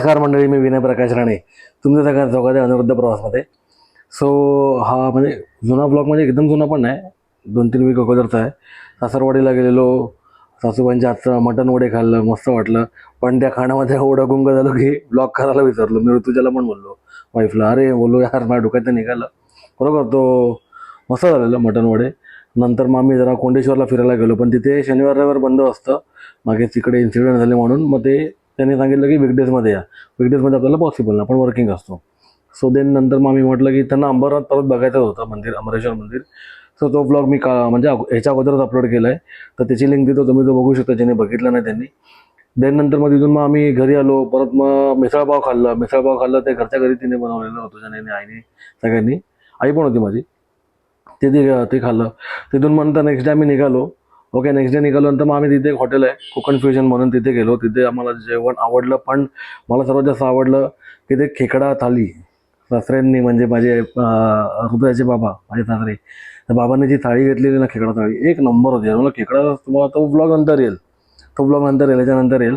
नमस्कार मंडळी मी विनय प्रकाश राणे. तुमचं सगळ्या चौकाच्या अनिरुद्ध प्रवासमध्ये. सो हा म्हणजे जुना ब्लॉग म्हणजे एकदम जुना पण नाही. दोन तीन वीक अगोदरचा आहे. सासरवाडीला गेलेलो. सासूबाईंच्या हातचं मटण वडे खाल्लं मस्त वाटलं. पण त्या खाण्यामध्ये एवढं गुंग झालो की ब्लॉग करायला विसरलो. मी ऋतुजाला पण बोललो. वाईफला अरे बोललो यार माझ्या डोक्यात निघालं. बरोबर तो मस्त झालेलं मटण वडे. नंतर मग आम्ही जरा कोंडेश्वरला फिरायला गेलो. पण तिथे शनिवार रविवार बंद असतं. मागे तिकडे इन्सिडेंट झाले म्हणून. मग ते त्यांनी सांगितलं की विकडेजमध्ये या. विकडेजमध्ये आपल्याला पॉसिबल नाही आपण वर्किंग असतो. सो देन नंतर मग आम्ही म्हटलं की त्यांना अंबरनाथ परत बघायचं होतं मंदिर अमरेश्वर मंदिर. सो तो ब्लॉग मी का म्हणजे ह्याच्या अगोदरच अपलोड केला आहे तर त्याची लिंक देतो तुम्ही तो बघू शकता ज्याने बघितलं नाही त्यांनी. देन नंतर मग तिथून मग आम्ही घरी आलो परत मग मिसळपाव खाल्लं. मिसळपाव खाल्लं ते घरच्या घरी तिने बनवलेलं होतं ज्याने आईने सगळ्यांनी. आई पण होती माझी. ते ते ते खाल्लं. तिथून म्हणता नेक्स्ट डे आम्ही निघालो. ओके नेक्स्ट डे निघालो नंतर मग आम्ही तिथे एक हॉटेल आहे कोकण फ्युजन म्हणून तिथे गेलो. तिथे आम्हाला जेवण आवडलं पण मला सर्वात जास्त आवडलं की ते खेकडा थाली. सासऱ्यांनी म्हणजे माझे हृदयाचे बाबा माझे सासरे त्या बाबांनी जी थाळी घेतलेली ना खेकडा थाळी एक नंबर होती. मला खेकडा तुम्हाला तो ब्लॉग नंतर येईल. तो ब्लॉग नंतर येईल याच्यानंतर येईल.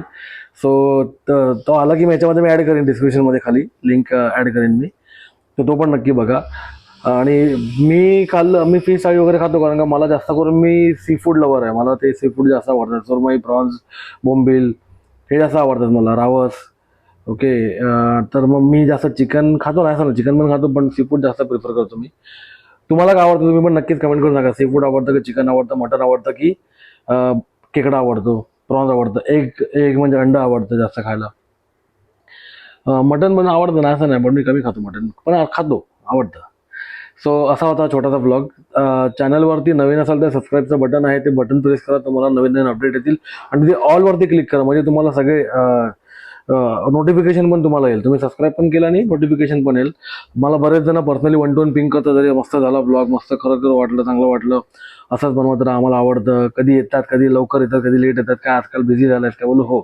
सो तो आला की मी याच्यामध्ये मी ॲड करेन डिस्क्रिप्शनमध्ये खाली लिंक ॲड करेन मी. तर तो पण नक्की बघा. आणि मी खाल्लं मी फिश थाळी वगैरे खातो कारण का मला जास्त करून मी सी फूड लवर आहे. मला ते सी फूड जास्त आवडतात. सुरमई प्रॉन्स बोंबील हे जास्त आवडतात मला. रावस ओके तर मग मी जास्त चिकन खातो. नाही असं चिकन पण खातो पण सी फूड जास्त प्रिफर करतो मी. तुम्हाला काय आवडतं तुम्ही पण नक्कीच कमेंट करून सांगा सी फूड आवडतं की चिकन आवडतं? मटन आवडतं की केकडा आवडतो? प्रॉन्स आवडतं? एग एग म्हणजे अंडा आवडतं जास्त खायला. मटन पण आवडतं. नाही असं नाही पण मी कमी खातो मटन पण खातो. आवडतं. सो असा होता छोटासा ब्लॉग चॅनलवरती नवीन असाल तर सबस्क्राईबचं बटन आहे ते बटन प्रेस करा तुम्हाला नवीन नवीन अपडेट येतील. आणि ते ऑलवरती क्लिक करा म्हणजे तुम्हाला सगळे नोटिफिकेशन पण तुम्हाला येईल. तुम्ही सबस्क्राईब पण केलं आणि नोटिफिकेशन पण येईल. मला बरेच जण personally one two one ping करतात जरी मस्त झाला ब्लॉग मस्त खरोखर वाटलं चांगलं वाटलं. असंच बनवत राहा आम्हाला आवडतं. कधी येतात कधी लवकर येतात कधी लेट येतात काय आजकाल बिझी झालं आहे काय बोलू? हो.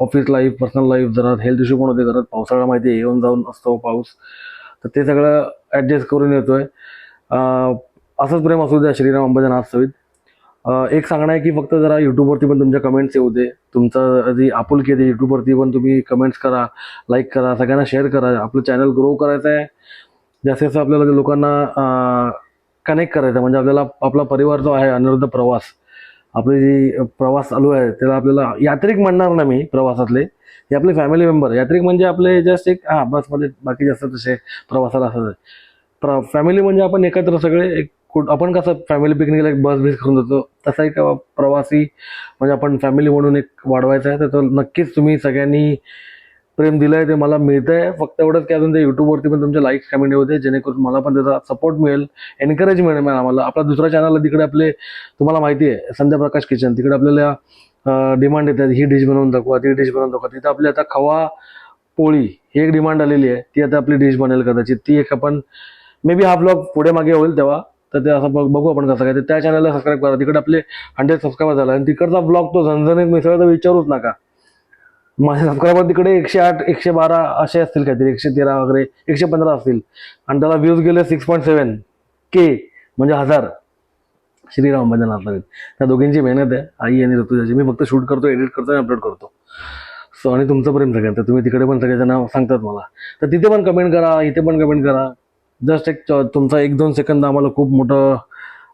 ऑफिस लाईफ पर्सनल लाईफ जरा हेल्थ इश्यू पण होते घरात. पावसाळा माहिती आहे येऊन जाऊन असतो पाऊस. तर ते सगळं ॲडजस्ट करून येतो आहे असंच प्रेम असू द्या श्रीराम अंबाच्या नाथ एक सांगणं आहे की फक्त जरा यूट्यूबवरती पण तुमच्या कमेंट्स येऊ दे. तुमचं जी आपुलकी आहे यूट्यूबवरती पण तुम्ही कमेंट्स करा लाईक करा सगळ्यांना शेअर करा. आपलं चॅनल ग्रो करायचं आहे जास्तीत जास्त आपल्याला लोकांना कनेक्ट करायचं आहे. म्हणजे आपल्याला आपला परिवार जो आहे अनिरुद्ध प्रवास. आपली जी प्रवास चालू आहे त्याला आपल्याला यात्रिक म्हणणार ना मी प्रवासातले. हे आपले फॅमिली मेंबर यात्रिक म्हणजे आपले जस्ट एक हां बसमध्ये बाकी जास्त तसे प्रवासाला असतात प्र फॅमिली म्हणजे आपण एकत्र सगळे एक कुठ आपण कसं फॅमिली पिकनिकला एक बस बीस करून जातो तसा एक प्रवासी म्हणजे आपण फॅमिली म्हणून एक वाढवायचं आहे तर तो नक्कीच तुम्ही सगळ्यांनी प्रेम दिलं आहे ते मला मिळतं आहे फक्त एवढंच की अजून ते यूट्यूबवरती पण तुमचे लाईक्स कमेंट होते जेणेकरून मला पण त्याचा सपोर्ट मिळेल एनकरेज मिळेल आम्हाला. आपला दुसरा चॅनल आहे तिकडे आपले तुम्हाला माहिती आहे संध्या प्रकाश किचन तिकडे आपल्याला डिमांड येतात ही डिश बनवून दाखवा ती डिश बनवून दाखवा. तिथं आपली आता खवा पोळी ही एक डिमांड आलेली आहे. ती आता आपली डिश बनेल कदाचित. ती एक आपण मे बी हा ब्लॉग पुढे मागे होईल तेव्हा. तर ते असं बघ- बघू आपण कसं काय. तर त्या चॅनलला सबस्क्राईब करा. तिकडे आपले हंड्रेड सबस्क्राईबर झाला. आणि तिकडचा ब्लॉग तो झणझणीत मिसळ तर विचारूच नका. माझे सबस्क्रायबर तिकडे एकशे आठ एकशे बारा असे असतील काहीतरी. एकशे तेरा वगैरे एकशे पंधरा असतील. आणि त्याला व्ह्यूज गेले सिक्स पॉईंट सेवन के म्हणजे हजार. श्रीराम भजन नाथावीत त्या दोघींची मेहनत आहे आई आणि ऋतुजाची. मी फक्त शूट करतो एडिट करतो आणि अपलोड करतो. सो आणि तुमचं प्रेम सगळ्यांत तर तुम्ही तिकडे पण सगळेजण सांगतात मला. तर तिथे पण कमेंट करा इथे पण कमेंट करा. जस्ट एक तुमचा एक दोन सेकंद आम्हाला खूप मोठं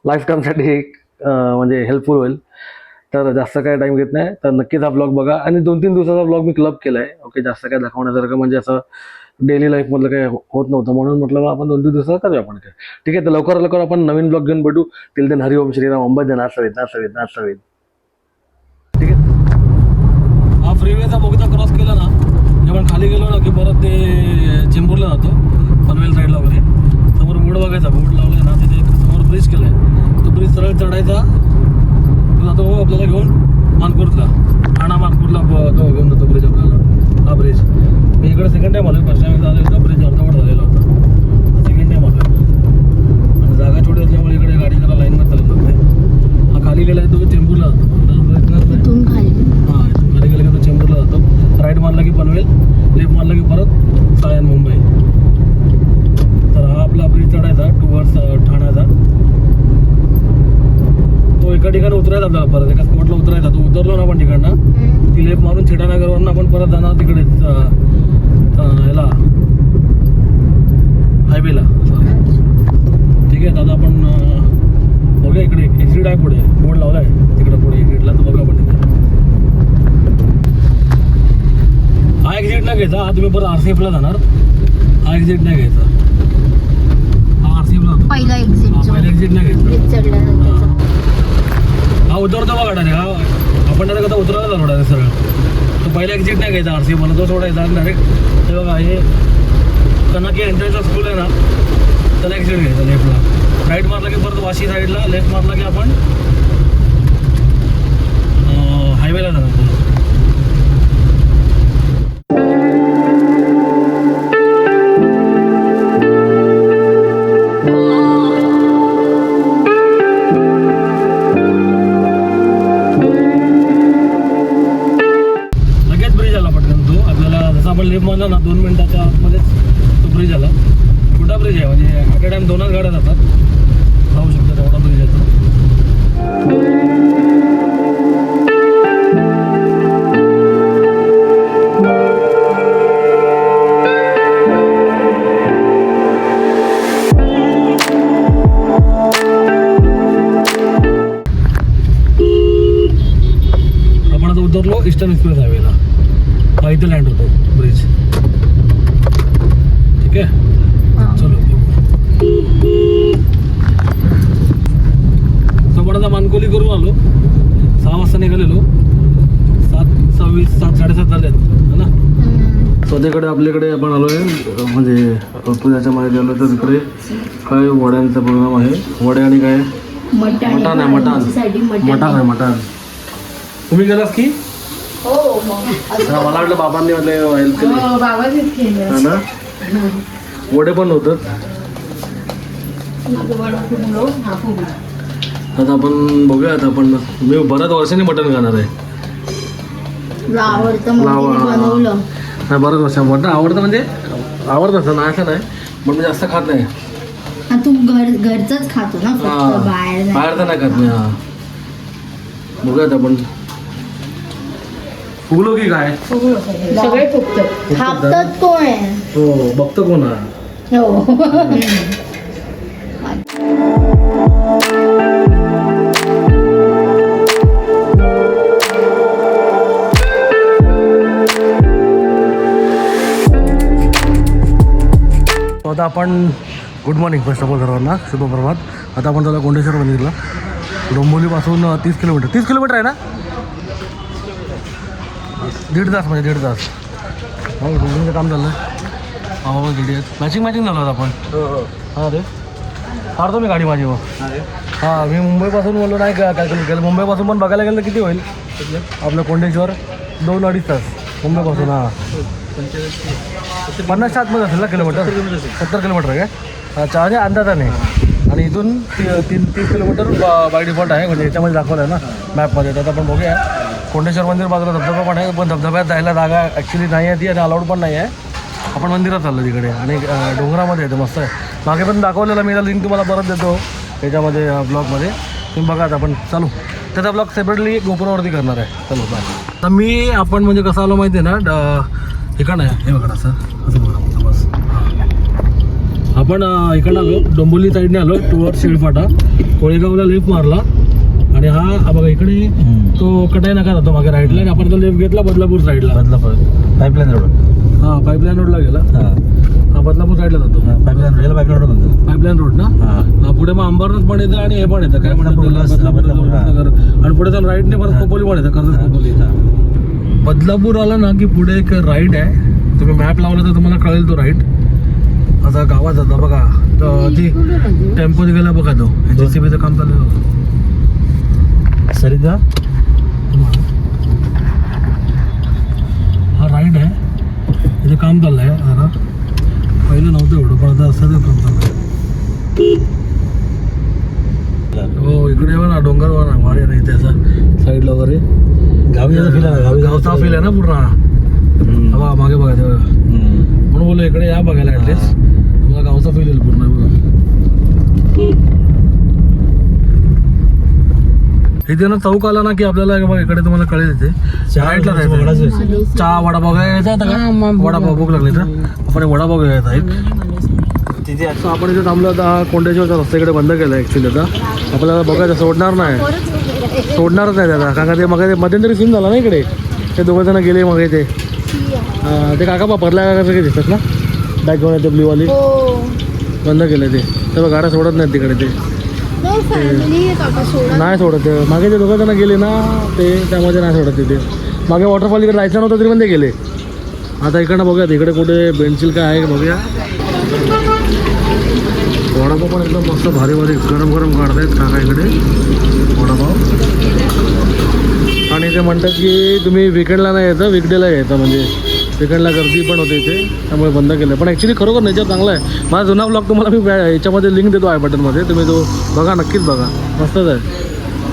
लाईफ टाईमसाठी एक म्हणजे हेल्पफुल होईल. तर जास्त काय टाईम घेत नाही. तर नक्कीच हा ब्लॉग बघा. आणि दोन तीन दिवसाचा ब्लॉग मी क्लब केला आहे ओके जास्त काय दाखवण्यासारखं म्हणजे असं डेली लाईफमधलं काही होत नव्हतं. म्हणून म्हटलं आपण दोन तीन दिवसात करूया आपण काय. ठीक आहे तर लवकर लवकर आपण नवीन ब्लॉग घेऊन भेटू. तिल देन हरिओम श्रीराम अंबाज नाथ सवेत नाथ सवेत ठीक आहे? हा फ्रीवेचा बोगदा क्रॉस केला ना आपण खाली गेलो ना की परत ते चेंबूरला जातो पनवेल साईडला वगैरे. समोर बोर्ड बघायचा बोर्ड लावलाय ना तिथे समोर ब्रिज केलाय. तो ब्रिज सरळ चढायचा. तो जातो हो, आपल्याला घेऊन मानपूरला ठाणा मानपूरला तो घेऊन जातो ब्रिज आपल्याला. हा ब्रिज मी इकडे सेकंड टाइम आलो फर्स्ट टाइम झालं होता ब्रिज अर्धवट झालेला होता. सेकंड टाइम आलो आणि जागा छोटी असल्यामुळे इकडे गाडी जरा लाईनमध्ये चालत नाही हा खाली गेलाय तो चेंबूरला जातो. हा खाली गेलं की तो चेंबूरला जातो. राईट मारला की पनवेल लेफ्ट मारला की परत सायन मुंबई तर हा आपला ब्रिज चढायचा टुवर्ड्स ठाण्याचा तो एका ठिकाणी उतरायचा आपल्याला परत. एका स्पॉटला उतरायचा. तो उतरलो ना आपण तिकडनं. ती लेप मारून छिटानगरवरनं आपण परत जाणार तिकडे ह्याला हायवेला. ठीक आहे दादा आपण बघूया इकडे. एक्झिट आहे पुढे. बोर्ड लावला आहे तिकडे पुढे एक्झिटला तर बघा आपण तिथे हा एक्झिट नाही घ्यायचा. हा तुम्ही परत आर सी एफला जाणार. हा एक्झिट नाही घ्यायचा. हा पहिला एक्झिट पहिला एक्झिट नाही घ्यायचा. हा उतरतो बघा डायरेक्ट. हा आपण डायरेक्ट आता उतरायला झालो डायरेक्ट सरळ. तो पहिला एक्झिट नाही घ्यायचा आर सी मला तो सोडायचा डायरेक्ट हे बघा हे कनकी एंट्रन्सचा स्कूल आहे ना त्याला एक्झिट घ्यायचा लेफ्टला राईट मारला की परत वाशी साईडला लेफ्ट मारला की आपण हायवेला जाणार. म्हणजे पूजाच्या माहिती आलो तर इकडे काय वड्यांचा प्रोग्राम आहे. वडे आणि काय? मटण आहे मटण मटण. आहे मटण. तुम्ही गेलास की? हो मग हा, मला वाटलं बाबांनी म्हटलं हेल्प केली. हा ना? वडे पण होतं आता आपण बघूया आता आपण मी बऱ्याच वर्षांनी मटण खाणार आहे. आवडतं वर्षा मटण आवडतं म्हणजे? आवडतं असं नाही असं नाही पण मी जास्त खात नाही. हा, तू घर घरचंच खातो ना हा. फक्त बाहेर नाही. बाहेर तर नाही खात मी हा. बघूयात आपण फुगलो की काय? सगळे खातात कोण आहे? हो बघतो कोण हा. आता आपण good morning first of all सर्वांना. शुभप्रभात आता आपण चालू कोंडेश्वर मंदिरला डोंबिवलीपासून अं, तीस किलोमीटर. तीस किलोमीटर आहे ना? दीड तास म्हणजे दीड तास. हो काम झालं हो दीड मॅचिंग मॅचिंग झालं होतं आपण. हां रे. काढतो मी गाडी माझी मग. हां मी मुंबईपासून बोललो नाही का कॅल्क्युलेट केलं? मुंबईपासून पण बघायला गेलं तर किती होईल? आपलं कोंडेश्वर दोन अडीच तास. मुंबईपासून हां. पन्नासच्या आतमध्ये असेल ना किलोमीटर? सत्तर किलोमीटर आहे काय अच्छा म्हणजे अंदाजाने? आणि इथून ती तीन तीस किलोमीटर बाय डिफॉल्ट आहे म्हणजे याच्यामध्ये दाखवलं आहे ना मॅपमध्ये तर आपण बघूया. कोंडेश्वर मंदिर बाजूला धबधबा पण आहे पण धबधब्यात जायला जागा ॲक्च्युली नाही आहे ती आणि अलाउड पण नाही आहे. आपण मंदिरात चाललो तिकडे. आणि डोंगरामध्ये येतो मस्त आहे. मागे पण दाखवलेलं मी लिंक तुम्हाला परत देतो याच्यामध्ये ब्लॉगमध्ये तुम्ही बघा आता आपण चालू. त्याचा ब्लॉग सेपरेटली गोपुरावरती करणार आहे. चलो बाय तर मी आपण म्हणजे कसं आलो माहिती आहे ना इकडं आहे हे बघा असं असं बघा बस. आपण अं, इकडनं आलो डोंबिवली साईडने आलो टुवर्ड शिळफाटा. कोळेगावला लेफ्ट मारला. आणि हा बघा इकडे तो कटाई नका जातो मागे राईटला आणि आपण तो लेफ्ट घेतला बदलापूर साईडला बदलापूर. पाईपलाईन रोड हा पाईपलाईन रोडला गेला. हा. बदलापूर साईडला जातो. पाईपलाईन रोड पाईपलाईन रोड म्हणतात. पाईपलाईन रोड ना? पुढे मग अंबरनाथ पण येतं आणि हे पण येतं. काय म्हणतात. आणि पुढे जाऊन राईटने परत खोपोली पण येतं कर्जत खोपोली बदलापूर आला ना की पुढे एक राईड आहे. तुम्ही मॅप लावला तर तुम्हाला कळेल तो राईट असा गावात जातो बघा. तर ती टेम्पो गेला बघा तो. जे सी बीचं काम चाललेलं होतं. सरिता? हा राईड आहे. इथे काम चाललं आहे पहिलं नव्हतं एवढं पण आता असं आहे हो इकडे बघा ना डोंगर बघा ना भारी आहे ना इथे असं साईडला वगैरे. गावी यायचं फील आहे गावी गावचा फील आहे ना पूर्ण. हा बघा मागे बघा ते बघा. म्हणून बोललो इकडे या बघायला ॲटलिस्ट तुम्हाला गावचा फील येईल पूर्ण बघा. इथे ना चौक आला ना की आपल्याला हे बघ इकडे तुम्हाला कळेल इथे राईटला जायचं. चहा वडापाव काय यायचा आता का? वडापाव भूक लागली तर. आपण हे वडापाव घ्यायचा एक. तिथे असं आपण इथे थांबलो आता हा कोंडेश्वरचा रस्ता इकडे बंद केला ॲक्च्युली आता. आपल्याला बघायचं सोडणार नाही. सोडणारच नाही त्याला कारण का ते मग ते मध्यंतरी सीन झाला ना इकडे. ते दोघं जण गेले मग ते. अं, ते काका परल्या काका सगळे दिसतात ना? बॅग घेऊन येते ब्ल्यूवाली हो. बंद केलं ते. तेव्हा गाड्या सोडत नाहीत तिकडे ते. नाही सोडत मागे ते दोघं जण गेले ना ते त्यामध्ये नाही सोडत तिथे. मागे वॉटरफॉल इकडे जायचं नव्हतं तरी पण ते गेले. आता इकडनं बघूया इकडे कुठे बेंचिल काय आहे का बघूया. वडापाव पण एकदम मस्त भारी भारी गरम गरम काढतायत काका इकडे. वडापाव. आणि ते म्हणतात की तुम्ही विकेंडला नाही येतं विकडेला यायचं म्हणजे. विकेंडला गर्दी पण होते इथे त्यामुळे बंद केलं. पण ॲक्च्युली खरोखर नेचर चांगला आहे. माझा जुना ब्लॉग तुम्हाला मी याच्यामध्ये लिंक देतो आहे बटनमध्ये तुम्ही तो बघा नक्कीच बघा. मस्तच आहे.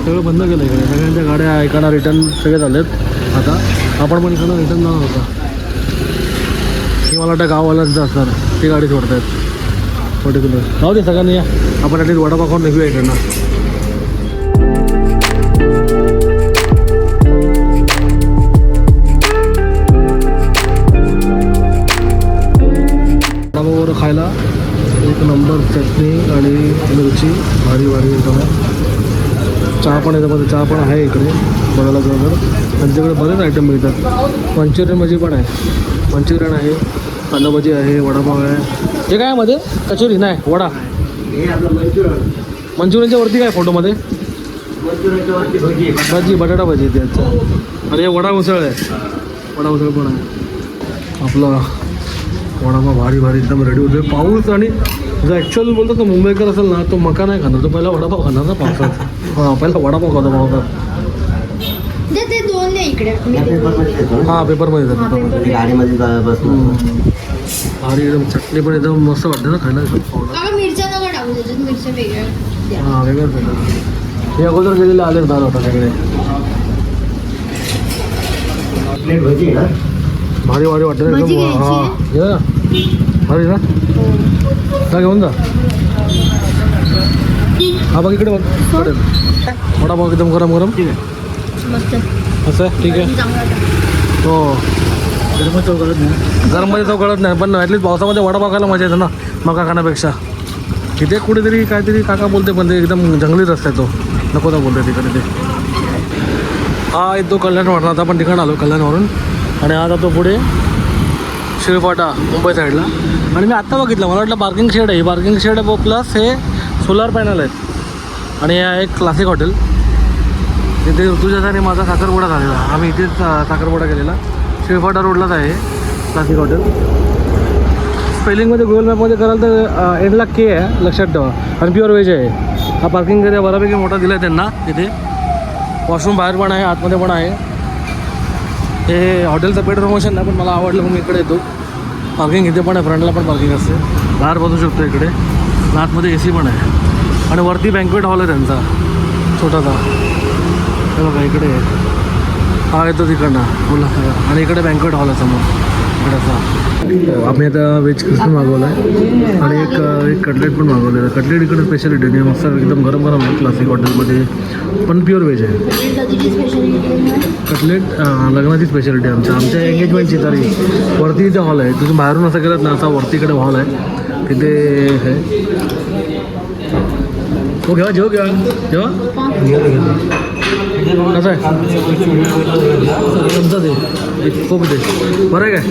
सगळं बंद केलं इकडे. सगळ्यांच्या गाड्या ऐकायला रिटर्न सगळे झालेत. आता आपण पण इकडं रिटर्न जाणार होता. हे मला वाटतं गाववाल्यांचं असणार ती गाडी सोडतायत. पर्टिक्युलर जाऊ दे सगळ्यांनी या. आपण ॲटलीस्ट वडापाव खाऊन निघूया इकडनं. आणि मिरची भारी भारी एकदम. चहा पण याच्यामध्ये चहा पण आहे इकडे बघायला गेलं तर त्यांच्याकडे बरेच आयटम मिळतात. मंचुरियन भजी पण आहे. मंचुरियन आहे कांदा भजी आहे वडापाव आहे. हे काय मध्ये? कचोरी नाही वडा. मंचुरियनच्या वरती काय फोटोमध्ये भजी बटाटा भजी ते अरे हे वडा उसळ आहे. वडा उसळ पण आहे. आपला वडापाव भारी भारी एकदम रेडी होतो पाऊस आणि जर ॲक्च्युअल बोलतो तो मुंबईकर असेल ना तो मका नाही खाणार. तो पहिला वडापाव खाणार ना पावसात. हां पहिला वडापाव खातो पावसात. दे ते दोन दे इकडे. मी देते. हां पेपरमध्ये गाडीमध्ये एकदम चटणी पण एकदम मस्त वाटते ना खायला. एकदम पावडर काका मिरच्या नका टाकू त्याच्यात मिरच्या वेगळ्या द्या. हां वेगळंच हे अगोदर गेलेले आले दाल होता सगळे. प्लेट भजी ना? भारी भारी वाटतं ना भजी एकदम घ्यायची हां. ना. भारी ना? जा घेऊन जा. हा बघ इकडे बघ. इकडे. वडापाव एकदम गरम गरम. मस्त. असं आहे? ठीक आहे. हो. गरम चौकात नाही. गरममध्ये तो कळत नाही पण ॲटलीस्ट पावसामध्ये वडापाव खायला मजा येते ना मका खाण्यापेक्षा. इथे कुठेतरी काहीतरी काका बोलते पण ते एकदम जंगली रस्ता आहे तो. नको तर बोलते तिकडे ते. हा येतो कल्याण आता आपण ठिकाण आलो कल्याणवरून. आणि आज जातो पुढे शिळपाटा मुंबई साईडला आणि मी आत्ता बघितलं मला वाटलं पार्किंग शेड आहे. पार्किंग शेड प्लस हे सोलार पॅनल आहेत. आणि हे आहे एक क्लासिक हॉटेल तिथे ऋतुजाचा आणि माझा साखरपुडा झालेला. आम्ही इथेच अं, साखरपुडा केलेला. शिळपाटा रोडलाच आहे क्लासिक हॉटेल स्पेलिंगमध्ये गुगल मॅपमध्ये कराल तर एंडला के आहे लक्षात ठेवा. आणि प्युअर व्हेज आहे. हा पार्किंग एरिया बऱ्यापैकी मोठा दिला आहे त्यांना तिथे. वॉशरूम बाहेर पण आहे आतमध्ये पण आहे. हे हॉटेलचं पेड प्रमोशन नाही पण मला आवडलं मग मी इकडे येतो. पार्किंग इथे पण आहे फ्रंटला पण पार्किंग असते. बाहेर बसू शकतो इकडे. आतमध्ये ए सी पण आहे. आणि वरती बँकवेट हॉल आहे त्यांचा. छोटासा. हे बघा इकडे आहे. हा येतो तिकडनं. बोला. आणि इकडे बँकवेट हॉल आहे समोर. इकडेचा. आम्ही आता व्हेज क्रिस्पी मागवलं आहे आणि एक एक कटलेट पण मागवलेलं आहे कटलेट इकडे स्पेशालिटी आहे मस्त एकदम गरम गरम आहे क्लासिक हॉटेलमध्ये पण प्युअर व्हेज आहे. कटलेट लग्नाची स्पेशालिटी आहे आमच्या आमच्या एंगेजमेंटची तरी. वरती इथे हॉल आहे. तुम्ही बाहेरून असं केलं ना असा वरतीकडे हॉल आहे. तिथे हे. हो घेवा जेव घेवा जेवा. कसं आहे? तुमचं ते बरं आहे काय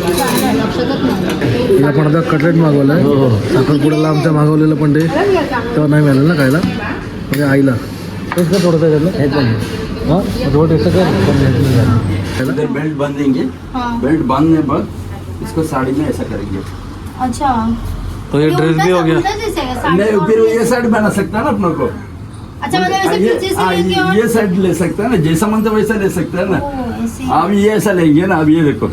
आता कटलेट मागवलं आहे हो। साखरपुड्याला आमच्या मागवलेलं पण ते तेव्हा नाही मिळालं ना खायला म्हणजे आईला तेच का थोडंसं त्यातलं हाँ कर बेल्ट बांधेंगे। हाँ। बेल्ट बांधने के बाद इसको साड़ी में ऐसा करेंगे। अच्छा। तो ये ड्रेस भी हो गया। साड़ी नहीं फिर ये साइड बना सकता है ना अपनों को। अच्छा मतलब हाँ, ऐसे ये पीछे से हाँ, लेके और ये साइड ले सकता है ना जैसा मन तो वैसा ले सकता है ना। अब ये ऐसा लेंगे ना अब ये देखो।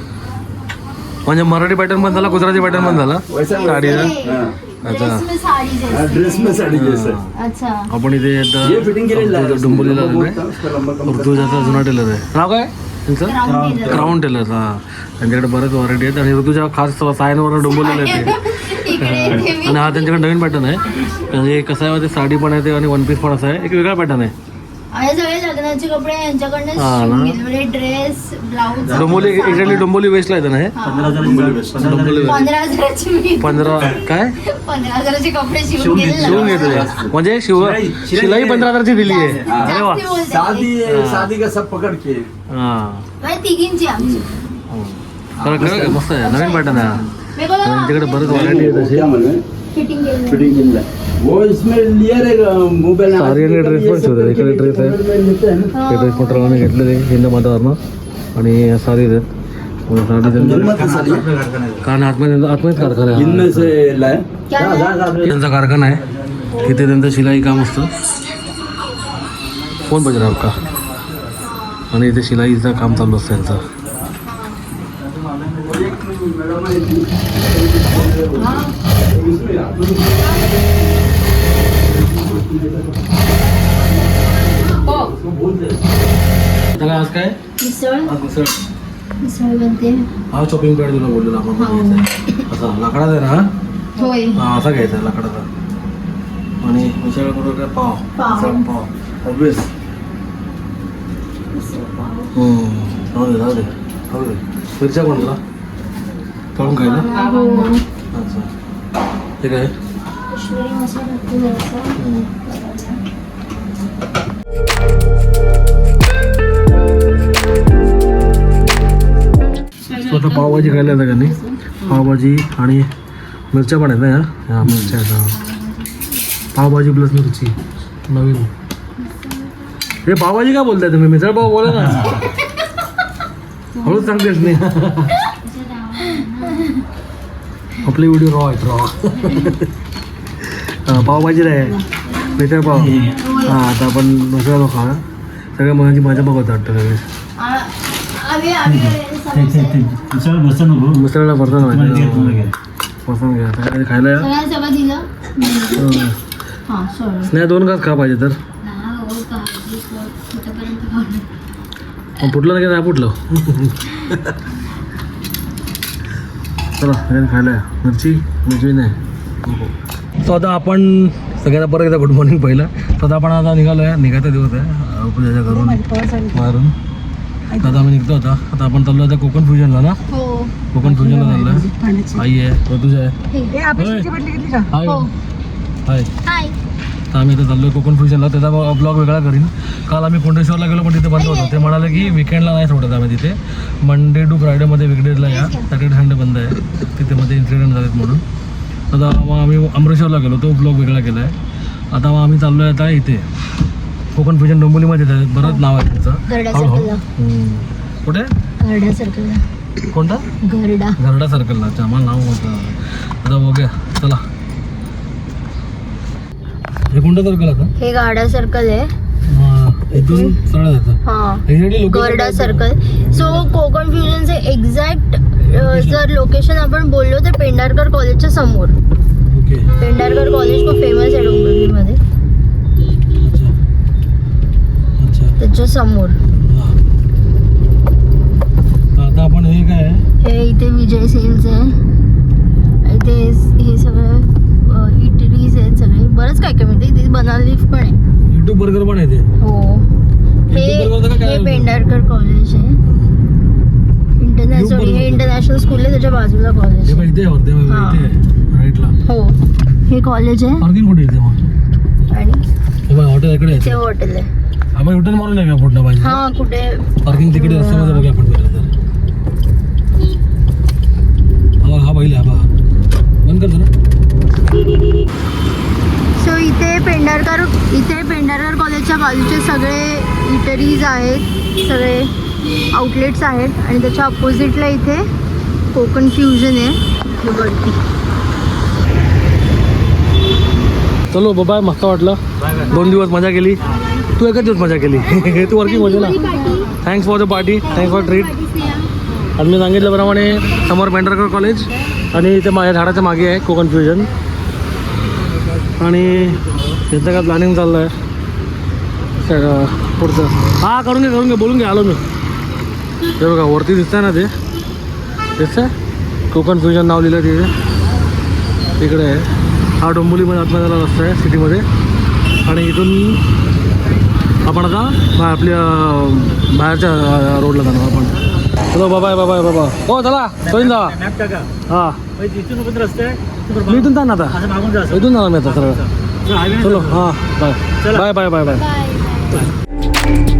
म्हणजे मराठी पॅटर्न पण झाला गुजराती पॅटर्न पण झाला? वैसा साडीचा हाँ, अच्छा. ड्रेस में साड़ी हाँ, जैसे ड्रेस में साड़ी जैसा. अच्छा. आपण इथे ये फिटिंग के लिए ला आता डुंबोलीला जुना टेलर आहे. नाव काय? Tailor. क्राऊन टेलर हा. त्यांच्याकडे बरेच व्हरायटी आहेत आणि ऋतुजा खास सायनवर डुंबोलेलं आहे ते. आणि हा त्यांच्याकडे नवीन पॅटर्न आहे. म्हणजे कसं आहे आहे, साडी पण आहे ते आणि वन पीस पण असं आहे. एक वेगळा पॅटर्न आहे. आणि सगळे लग्नाचे कपडे यांच्याकडनं हा ना. शिवून घेतले म्हणजे dress blouse Dombivli exactly Dombivli वेस्टला येतं ना हे? पंधरा हजाराची पंधरा डोंबिवली हजाराची. पंधरा हजाराची मी. पंधरा काय? पंधरा हजाराचे कपडे शिवून शिवून. घेतले म्हणजे शिव शिलाई- शिलाई शिलाई पंधरा हजारची दिली आहे. अरे वा. जास्ती बोलते. शादी शादी का सब पकड़ के. हा. म्हणजे तिघींची आमची. खरं खरं मस्त आहे. नवीन पॅटर्न आहे हा. त्यांच्याकडे बरेच व्हरायटी आहे तशी है? फिटिंग केली वो इसमें लिया रहेगा मोबाइल सारी ड्रेस पण इकडे ड्रेस आहे. ते ड्रेस मटेरियलने घेतलेले हिंद मातावरनं. आणि सारी आहेत. कारण आतमध्ये आतमध्येच कारखाना आहे. इनमें से लाए क्या है? त्यांचा कारखाना आहे. तिथे त्यांचं शिलाई काम असतं. कोण पाहिजे का आणि इथे शिलाईचं काम चालू असतं त्यांचं. त्याला आज काय मिसळ आज मिसळ मिसळ बनते हा शॉपिंग पॅड तुला बोललेला आपण हा. पण घ्यायचा आहे. असा लाकडाचा आहे ना हा? होय हा असा घ्यायचा आहे लाकडाचा आणि मिसळ बरोबर काय पाव पाव. मिसळ पाव ऑब्विस राहू दे राहू दे राहू दे मिरच्या कोण तुला तळून खायला हो अच्छा ठीक आहे काश्मीरी मसाला टाकून द्यायचा. आता पावभाजी खायला येतं का नाही? पावभाजी आणि मिरच्या पण आहेत ना या ह्या मिरच्या आहेत हा. पावभाजी प्लस मिरची. नवीन. हे पावभाजी का बोलताय तुम्ही? मिसळ पाव बोला ना. हळूच सांगतेस नाही आपले व्हिडिओ रॉ आहेत रॉ पावभाजी आहे मिसळ पाव. हां आता आपण मिसळ पाव खा सगळ्या मनाची माझ्या बघत वाटतं सगळे आम्ही आम्ही ते ते ते दुसऱ्याला बसू नको. मिसळला माहिती घ्या. पसंत घ्या. आता काय खायला हं. हां स्नेहा दोन घास खा पाहिजे तर. मग फुटलं ना की नाही फुटलं? चला सगळ्यांनी खायला या. मिरची मिरची नाही. तो आता आपण सगळ्यांना परत एकदा गुड मॉर्निंग पहिलं. तर आता आपण आता निघालो आहे निघायचा दिवस आहे. घरून बाहेरून आता आम्ही निघतो आता. आता आपण चाललो आता कोकण फ्युजनला ना? हो. कोकण फ्युजनला चाललोय. आई आहे. ऋतुजा आहे. हाय. हो. हाय. हाय. तर आम्ही आता चाललोय कोकण फ्युजनला त्याचा ब्लॉग वेगळा करीन. काल आम्ही कोंडेश्वरला गेलो पण तिथे बंद होतं. ते म्हणाले की विकेंडला नाही सोडत आम्ही तिथे. मंडे टू फ्रायडेमध्ये विकडेजला या. सॅटर्डे संडे बंद आहे. तिथे मध्ये इन्सिडेंट झालेत म्हणून. आता मग आम्ही अमरेश्वरला गेलो. तो ब्लॉग वेगळा केला आहे आता मग आम्ही चाललो आहे आता इथे. कोकण फ्युजन डोंबिवलीमध्ये आहे बरंच नाव आहे त्यांचं. हळूहळू सर्कलला हम्म. कुठे? सर्कलला कोणता? गरडा. घरडा सर्कलला अच्छा आम्हाला नाव होतं आता बघूया. चला. हे कोणतं सर्कल आता? हे गाडा सर्कल आहे. हा, इथून सरळ जातं हा. Exactly Garda circle so Konkan फ्युजनचे exact जर लोकेशन आपण बोललो तर पेंढारकर कॉलेजच्या समोर. पेंढारकर कॉलेज खूप फेमस आहे डोंबिवलीमध्ये अच्छा अच्छा त्याच्यासमोर. हा. आता आपण हे काय? हे इथे विजय सेल्स आहे. इथे हे सगळं इटरीज आहेत सगळे. बरंच काय काय मिळते. इथे बनाना लीफ पण आहे. युट्यूब बर्गर पण आहे ते. हो. हे? पेंढारकर कॉलेज आहे इंटरनॅशनल. हे इंटरनॅशनल स्कूल आहे. त्याच्या बाजूला कॉलेज हे इथे हा. हो. हे कॉलेज आहे. आणि हॉटेल इकडे हॉटेल आहे. आपण युटर्न मारून नाही का पुढनं पाहिजे हा कुठे? पार्किंग तिकडे रस्त्यामध्ये बघूया आपण पहिलं हा हा पहिले हा बघा. बंद करतो ना सो इथे पेंढारकर इथे पेंढारकर कॉलेजच्या बाजूचे सगळे इटरीज आहेत सगळे आउटलेट्स आहेत आणि त्याच्या अपोजिटला इथे कोकण फ्युजन आहे. हे वरती चलो बाय मस्त वाटलं. दोन दिवस मजा केली. तू एकच दिवस मजा केली. तू वर्किंग होते ना. Thanks for the party thanks for treat आज मी सांगितल्याप्रमाणे समोर पेंढरकर कॉलेज आणि इथे माझ्या झाडाच्या मागे आहे कोकण फ्युजन आणि त्याचं काय प्लॅनिंग चाललं आहे पुढचं. हां करून घे करून घे. बोलून घे आलो मी. हे बघा वरती दिसतंय ना ते? दिसतंय? कोकण फ्युजन नाव लिहिलं तिथे. इकडे आहे. हा डोंबिवलीमध्ये आतमध्ये रस्ता आहे सिटीमध्ये. आणि इथून आपण आता बा- आपल्या बाहेरच्या रोडला जाणार आपण. चलो बाबाय बाबाय बाबा हो चला. सोयीन जा. हां. आहे मी इथून जा ना आता. इथून जाणार मी आता सरळ. चलो हां बाय चला. Bye bye bye bye bye